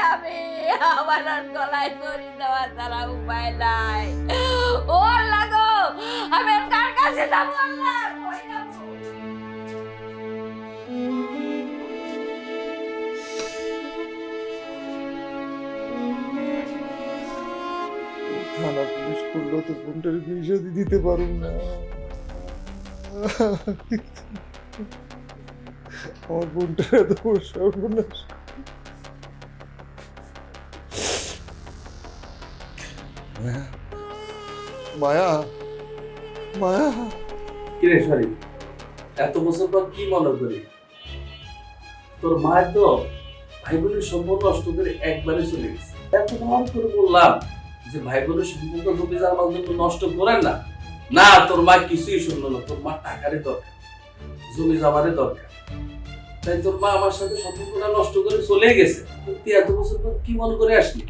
যাবে আমার আর গলায় তরি দেওয়া ছাড়া উপায় নাই। ও লাগো, আমি কার কাছে যাব আমার বোনটা এত সর্বনাশ। মায়া। মায়া মায়া। কিরে সরি এত বছর পর কি মনে করি? তোর মায়ের তো ভাই বোনের সম্পর্ক নষ্ট করে একবারে চলে গেছে। এত মন করে বললাম যে ভাই বোনের সম্পর্ক জমি আমার জন্য নষ্ট করেন না। না, তোর মা কিছুই শুনলো না। তোর মা টাকারই দরকার, জমি জামারই দরকার। তাই তোর মা আমার সাথে সম্পর্কটা নষ্ট করে চলে গেছে। তুই এত বছর পর কি মনে করে আসলি?